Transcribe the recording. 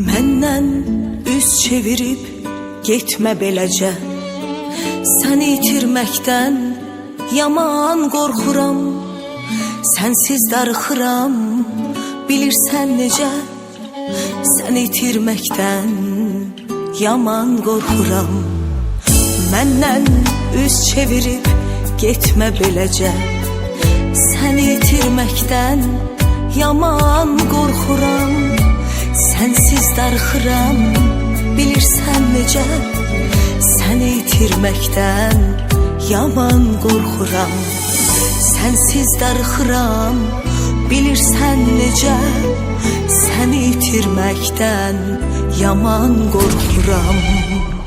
Məndən üz çevirib getmə beləcə Səni itirməkdən yaman qorxuram Sənsiz darıxıram bilirsən necə Səni itirməkdən yaman qorxuram Məndən üz çevirib getmə beləcə Səni itirməkdən yaman qorxuram Sənsiz darıxıram bilirsən necə Səni itirməkdən yaman qorxuram Sənsiz darıxıram bilirsən necə Səni itirməkdən yaman qorxuram